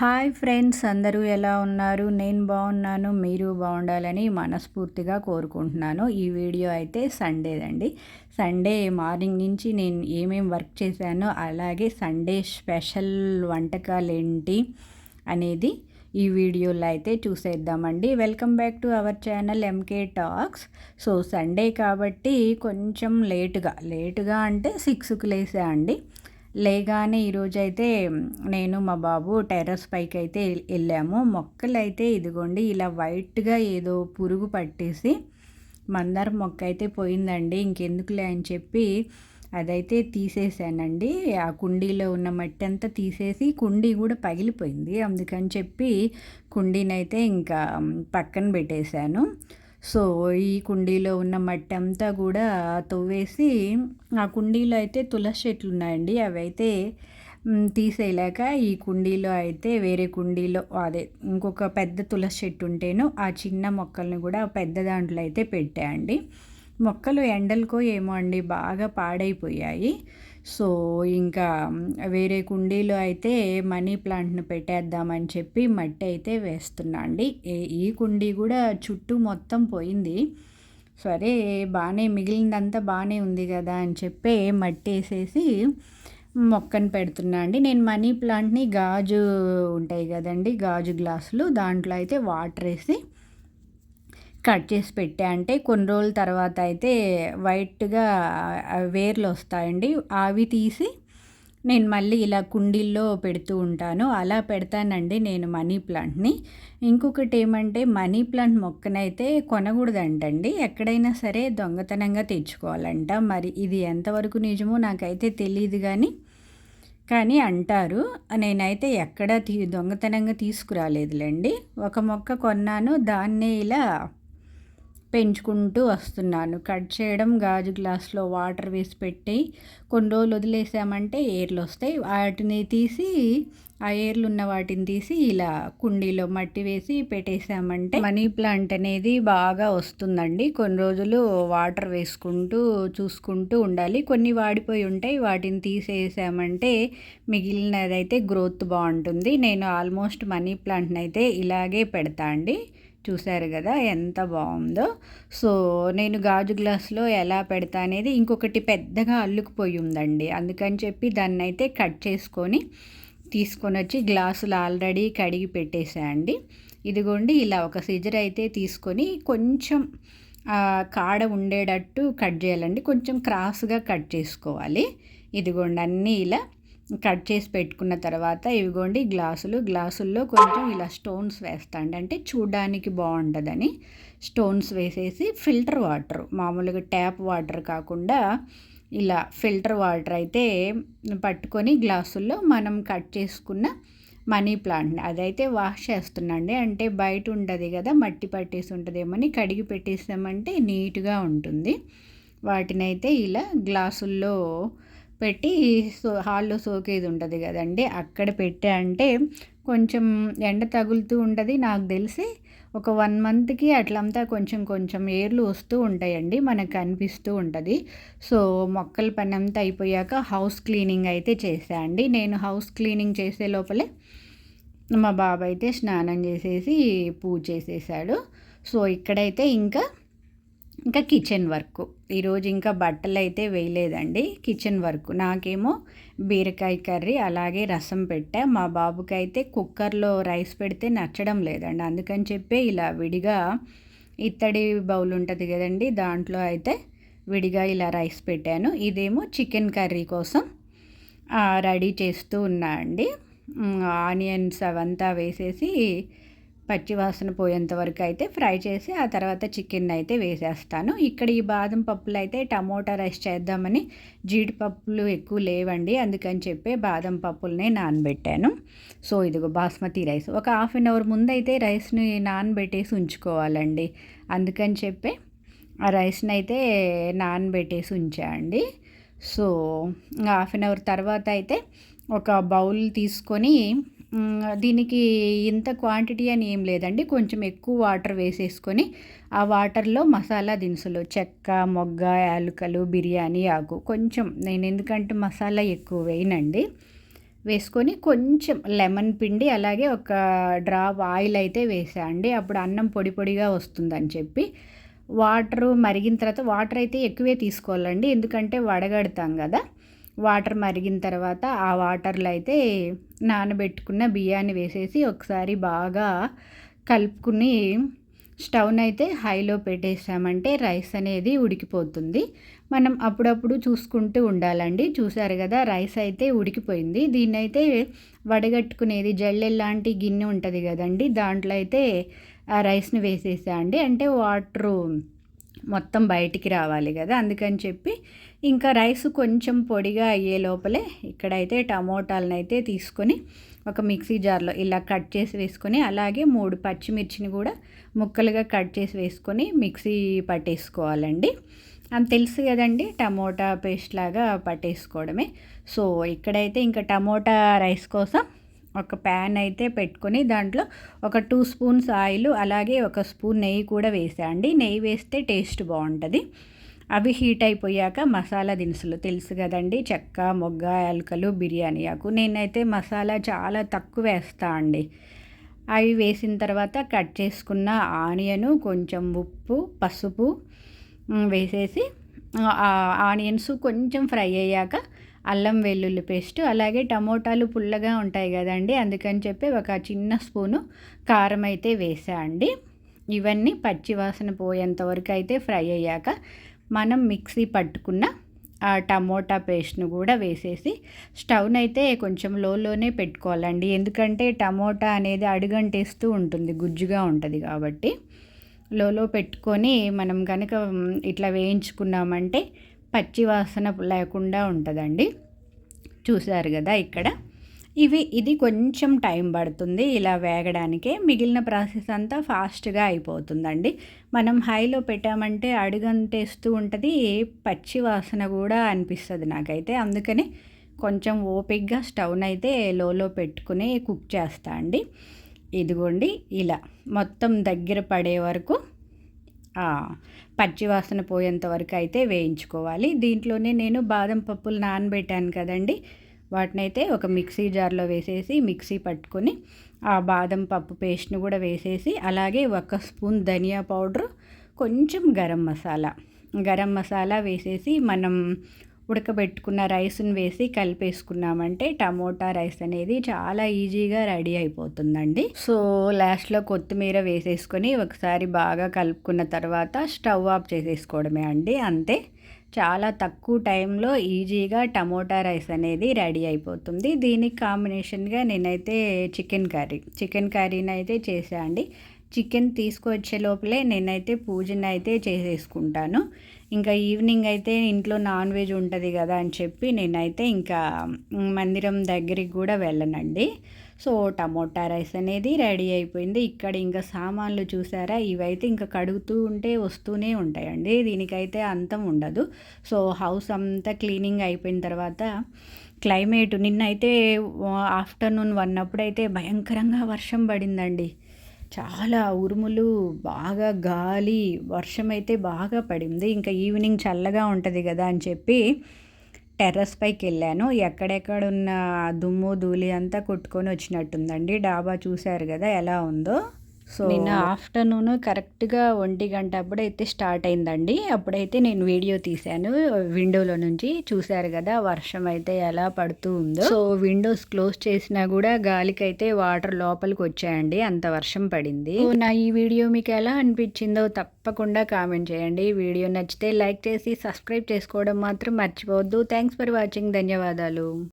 Hi friends అందరూ ఎలా ఉన్నారు? నేను బాగున్నాను మీరు బాగుండాలని మనస్ఫూర్తిగా కోరుకుంటున్నాను. ఈ వీడియో అయితే సండేదండి సండే మార్నింగ్ నుంచి నేను ఏమేం వర్క్ చేశానో అలాగే సండే స్పెషల్ వంటకాలు ఏంటి అనేది ఈ వీడియోలో అయితే చూసేద్దామండి. Welcome back to our channel MK talks so Sunday కాబట్టి కొంచెం లేటుగా లేటుగా అంటే సిక్స్కి లేసా అండి. లేగానే ఈరోజైతే నేను మా బాబు టెర్రస్ పైకి అయితే వెళ్ళాము మొక్కలు అయితే ఇదిగోండి ఇలా వైట్గా ఏదో పురుగు పట్టేసి మందార మొక్క అయితే పోయిందండి. ఇంకెందుకులే అని చెప్పి అదైతే తీసేసానండి. ఆ కుండీలో ఉన్న మట్టి అంతా తీసేసి కుండీ కూడా పగిలిపోయింది. అందుకని చెప్పి కుండీనైతే ఇంకా పక్కన పెట్టేశాను. సో ఈ కుండీలో ఉన్న మట్టి అంతా కూడా తవ్వేసి ఆ కుండీలో అయితే తులసి చెట్లు ఉన్నాయండి. అవి అయితే తీసేయలేక ఈ కుండీలో అయితే వేరే కుండీలో అదే ఇంకొక పెద్ద తులసి చెట్టు ఉంటేను ఆ చిన్న మొక్కల్ని కూడా పెద్ద దాంట్లో అయితే పెట్టాయండి మొక్కలు ఎండలకో ఏమో అండి బాగా పాడైపోయాయి. సో ఇంకా వేరే కుండీలో అయితే మనీ ప్లాంట్ను పెట్టేద్దామని చెప్పి మట్టి అయితే వేస్తున్నా అండి. ఈ కుండీ కూడా చుట్టూ మొత్తం పోయింది. సరే బాగానే మిగిలిందంతా బాగానే ఉంది కదా అని చెప్పి మట్టి వేసేసి మొక్కను పెడుతున్నా అండి. నేను మనీ ప్లాంట్ని గాజు ఉంటాయి కదండి గాజు గ్లాసులు దాంట్లో అయితే వాటర్ వేసి కట్ చేసి పెట్టా. అంటే కొన్ని రోజుల తర్వాత అయితే వైట్గా వేర్లు వస్తాయండి. అవి తీసి నేను మళ్ళీ ఇలా కుండీల్లో పెడుతూ ఉంటాను. అలా పెడతానండి నేను మనీ ప్లాంట్ని. ఇంకొకటి ఏమంటే మనీ ప్లాంట్ మొక్కనైతే కొనకూడదంటండి. ఎక్కడైనా సరే దొంగతనంగా తెచ్చుకోవాలంట. మరి ఇది ఎంతవరకు నిజమో నాకైతే తెలియదు కానీ కానీ అంటారు. నేనైతే ఎక్కడ తీ దొంగతనంగా తీసుకురాలేదులేండి. ఒక మొక్క కొన్నాను దాన్నే ఇలా పెంచుకుంటూ వస్తున్నాను. కట్ చేయడం గాజు గ్లాస్లో వాటర్ వేసి పెట్టి కొన్ని రోజులు వదిలేసామంటే ఏర్లు వస్తాయి. వాటిని తీసి ఆ ఏర్లు ఉన్న వాటిని తీసి ఇలా కుండీలో మట్టి వేసి పెట్టేసామంటే మనీ ప్లాంట్ అనేది బాగా వస్తుందండి. కొన్ని రోజులు వాటర్ వేసుకుంటూ చూసుకుంటూ ఉండాలి. కొన్ని వాడిపోయి ఉంటాయి. వాటిని తీసేసామంటే మిగిలినదైతే గ్రోత్ బాగుంటుంది. నేను ఆల్మోస్ట్ మనీ ప్లాంట్ని అయితే ఇలాగే పెడతా అండి. చూశారు కదా ఎంత బాగుందో. సో నేను గాజు గ్లాస్లో ఎలా పెడతా అనేది ఇంకొకటి పెద్దగా అల్లుకుపోయి ఉందండి. అందుకని చెప్పి దాన్ని అయితే కట్ చేసుకొని తీసుకొని వచ్చి గ్లాసులు ఆల్రెడీ కడిగి పెట్టేసాయండి ఇదిగోండి ఇలా ఒక సిజర్ అయితే తీసుకొని కొంచెం కాడ ఉండేటట్టు కట్ చేయాలండి. కొంచెం క్రాస్గా కట్ చేసుకోవాలి. ఇదిగోండి అన్నీ ఇలా కట్ చేసి పెట్టుకున్న తర్వాత ఇవిగోండి గ్లాసులు. గ్లాసుల్లో కొంచెం ఇలా స్టోన్స్ వేస్తాండి. అంటే చూడడానికి బాగుంటుందని స్టోన్స్ వేసేసి ఫిల్టర్ వాటర్. మామూలుగా ట్యాప్ వాటర్ కాకుండా ఇలా ఫిల్టర్ వాటర్ అయితే పట్టుకొని గ్లాసుల్లో మనం కట్ చేసుకున్న మనీ ప్లాంట్ని అదైతే వాష్ చేస్తున్నాండి. అంటే బయట ఉండదు కదా మట్టి పట్టేసి ఉంటుందేమని కడిగి పెట్టేసామంటే నీట్గా ఉంటుంది. వాటినైతే ఇలా గ్లాసుల్లో పెట్టి సో హాల్లో సోకేది ఉంటుంది కదండి. అక్కడ పెట్టా అంటే కొంచెం ఎండ తగులుతూ ఉంటుంది. నాకు తెలిసి ఒక వన్ మంత్కి అట్లంతా కొంచెం కొంచెం ఏర్లు వస్తూ ఉంటాయండి. మనకు కనిపిస్తూ ఉంటుంది. సో మొక్కల పని అంతా అయిపోయాక హౌస్ క్లీనింగ్ అయితే చేసా అండి. నేను హౌస్ క్లీనింగ్ చేసే లోపలే మా బాబు అయితే స్నానం చేసేసి పూజ చేసేసాడు. సో ఇక్కడైతే ఇంకా ఇంకా కిచెన్ వర్క్ ఈరోజు ఇంకా బట్టలు అయితే వేయలేదండి. కిచెన్ వర్క్ నాకేమో బీరకాయ కర్రీ అలాగే రసం పెట్టా. మా బాబుకి అయితే కుక్కర్లో రైస్ పెడితే నచ్చడం లేదండి. అందుకని చెప్పి ఇలా విడిగా ఇత్తడి బౌల్ ఉంటుంది కదండి దాంట్లో అయితే విడిగా ఇలా రైస్ పెట్టాను. ఇదేమో చికెన్ కర్రీ కోసం రెడీ చేస్తూ ఉన్నా అండి. ఆనియన్స్ అవంతా వేసేసి పచ్చివాసన పోయేంత వరకు అయితే ఫ్రై చేసి ఆ తర్వాత చికెన్ అయితే వేసేస్తాను. ఇక్కడ ఈ బాదం పప్పులు అయితే టమోటా రైస్ చేద్దామని జీడిపప్పులు ఎక్కువ లేవండి అందుకని చెప్పి బాదం పప్పులనే నానబెట్టాను. సో ఇదిగో బాస్మతి రైస్. ఒక హాఫ్ అన్ అవర్ ముందు అయితే రైస్ని నానబెట్టేసి ఉంచుకోవాలండి. అందుకని చెప్పి ఆ రైస్ని అయితే నానబెట్టేసి ఉంచా అండి సో హాఫ్ అన్ అవర్ తర్వాత అయితే ఒక బౌల్ తీసుకొని దీనికి ఇంత క్వాంటిటీ అని ఏం లేదండి. కొంచెం ఎక్కువ వాటర్ వేసేసుకొని ఆ వాటర్లో మసాలా దినుసులు చెక్క మొగ్గ యాలుకలు బిర్యానీ ఆకు కొంచెం నేను ఎందుకంటే మసాలా ఎక్కువ వేయనండి. వేసుకొని కొంచెం లెమన్ పిండి అలాగే ఒక డ్రాప్ ఆయిల్ అయితే వేసా అండి. అప్పుడు అన్నం పొడి పొడిగా వస్తుందని చెప్పి. వాటరు మరిగిన తర్వాత వాటర్ అయితే ఎక్కువే తీసుకోవాలండి. ఎందుకంటే వడగడతాం కదా. వాటర్ మరిగిన తర్వాత ఆ వాటర్లో అయితే నానబెట్టుకున్న బియ్యాన్ని వేసేసి ఒకసారి బాగా కలుపుకుని స్టవ్ని అయితే హైలో పెట్టేసామంటే రైస్ అనేది ఉడికిపోతుంది. మనం అప్పుడప్పుడు చూసుకుంటూ ఉండాలండి. చూసారు కదా రైస్ అయితే ఉడికిపోయింది. దీన్ని అయితే వడగట్టుకునేది జల్లెల్లాంటి గిన్నె ఉంటుంది కదండి. దాంట్లో అయితే ఆ రైస్ని వేసేసా అండి అంటే వాటరు మొత్తం బయటికి రావాలి కదా అందుకని చెప్పి ఇంకా రైస్ కొంచెం పొడిగా అయ్యే లోపలే ఇక్కడైతే టమోటాలను అయితే తీసుకొని ఒక మిక్సీ జార్లో ఇలా కట్ చేసి వేసుకొని అలాగే మూడు పచ్చిమిర్చిని కూడా ముక్కలుగా కట్ చేసి వేసుకొని మిక్సీ పట్టేసుకోవాలండి. అని తెలుసు కదండి టమోటా పేస్ట్ లాగా పట్టేసుకోవడమే. సో ఇక్కడైతే ఇంకా టమోటా రైస్ కోసం ఒక ప్యాన్ అయితే పెట్టుకొని దాంట్లో ఒక టూ స్పూన్స్ ఆయిల్ అలాగే ఒక స్పూన్ నెయ్యి కూడా వేసా అండి నెయ్యి వేస్తే టేస్ట్ బాగుంటుంది. అవి హీట్ అయిపోయాక మసాలా దినుసులు. తెలుసు కదండి చెక్క మొగ్గ యాలకలు బిర్యానీ ఆకు. నేనైతే మసాలా చాలా తక్కువ వేస్తా అండి. అవి వేసిన తర్వాత కట్ చేసుకున్న ఆనియను కొంచెం ఉప్పు పసుపు వేసేసి ఆనియన్స్ కొంచెం ఫ్రై అయ్యాక అల్లం వెల్లుల్లి పేస్ట్ అలాగే టమోటాలు పుల్లగా ఉంటాయి కదండి అందుకని చెప్పి ఒక చిన్న స్పూను కారం అయితే వేసా అండి. ఇవన్నీ పచ్చివాసన పోయేంత వరకు అయితే ఫ్రై అయ్యాక మనం మిక్సీ పట్టుకున్న ఆ టమోటా పేస్ట్ను కూడా వేసేసి స్టవ్ని అయితే కొంచెం లోలోనే పెట్టుకోవాలండి. ఎందుకంటే టమోటా అనేది అడుగంటేస్తూ ఉంటుంది గుజ్జుగా ఉంటుంది కాబట్టి. లోలో పెట్టుకొని మనం కనుక ఇట్లా వేయించుకున్నామంటే పచ్చి వాసన లేకుండా ఉంటుందండి. చూశారు కదా ఇక్కడ? ఇవి ఇది కొంచెం టైం పడుతుంది ఇలా వేగడానికే. మిగిలిన ప్రాసెస్ అంతా ఫాస్ట్గా అయిపోతుందండి. మనం హైలో పెట్టామంటే అడుగంటేస్తూ ఉంటుంది పచ్చి వాసన కూడా అనిపిస్తుంది నాకైతే. అందుకని కొంచెం ఓపిక్గా స్టవ్ని అయితే లోలో పెట్టుకుని కుక్ చేస్తా అండి. ఇదిగోండి ఇలా మొత్తం దగ్గర పడే వరకు పచ్చివాసన పోయేంత వరకు అయితే వేయించుకోవాలి. దీంట్లోనే నేను బాదం పప్పులు నానబెట్టాను కదండి. వాటిని అయితే ఒక మిక్సీ జార్లో వేసేసి మిక్సీ పట్టుకొని ఆ బాదం పప్పు పేస్ట్ని కూడా వేసేసి అలాగే ఒక స్పూన్ ధనియా పౌడర్ కొంచెం గరం మసాలా. గరం మసాలా వేసేసి మనం ఉడకబెట్టుకున్న రైస్ని వేసి కలిపేసుకున్నామంటే టమోటా రైస్ అనేది చాలా ఈజీగా రెడీ అయిపోతుందండి. సో లాస్ట్లో కొత్తిమీర వేసేసుకొని ఒకసారి బాగా కలుపుకున్న తర్వాత స్టవ్ ఆఫ్ చేసేసుకోవడమే అండి అంతే. చాలా తక్కువ టైంలో ఈజీగా టమోటా రైస్ అనేది రెడీ అయిపోతుంది. దీనికి కాంబినేషన్గా నేనైతే చికెన్ కర్రీ చికెన్ కర్రీని అయితే చేసా అండి. చికెన్ తీసుకొచ్చే లోపలే నేనైతే పూజను అయితే చేసేసుకుంటాను. ఇంకా ఈవినింగ్ అయితే ఇంట్లో నాన్ వెజ్ ఉంటుంది కదా అని చెప్పి నేనైతే ఇంకా మందిరం దగ్గరికి కూడా వెళ్ళనండి. సో టమోటా రైస్ అనేది రెడీ అయిపోయింది. ఇక్కడ ఇంకా సామాన్లు చూసారా? ఇవైతే ఇంకా కడుగుతూ ఉంటే వస్తూనే ఉంటాయండి. దీనికైతే అంతం ఉండదు. సో హౌస్ అంతా క్లీనింగ్ అయిపోయిన తర్వాత క్లైమేట్ నిన్నైతే ఆఫ్టర్నూన్ వన్ అప్పుడైతే భయంకరంగా వర్షం పడిందండి. చాలా ఉరుములు బాగా గాలి వర్షం అయితే బాగా పడింది. ఇంకా ఈవినింగ్ చల్లగా ఉంటుంది కదా అని చెప్పి టెర్రస్ పైకి వెళ్ళాను ఎక్కడెక్కడ ఉన్న దుమ్ము ధూళి అంతా కొట్టుకొని వచ్చినట్టుందండి. డాబా చూశారు కదా ఎలా ఉందో. సో నిన్న ఆఫ్టర్నూన్ కరెక్ట్గా ఒంటి గంట అప్పుడైతే స్టార్ట్ అయిందండి. అప్పుడైతే నేను వీడియో తీశాను. విండోలో నుంచి చూశారు కదా వర్షం అయితే ఎలా పడుతూ ఉందో. సో విండోస్ క్లోజ్ చేసినా కూడా గాలికైతే వాటర్ లోపలికి వచ్చాయండి. అంత వర్షం పడింది. నా ఈ వీడియో మీకు ఎలా అనిపించిందో తప్పకుండా కామెంట్ చేయండి. వీడియో నచ్చితే లైక్ చేసి సబ్స్క్రైబ్ చేసుకోవడం మాత్రం మర్చిపోవద్దు. Thanks for watching. ధన్యవాదాలు.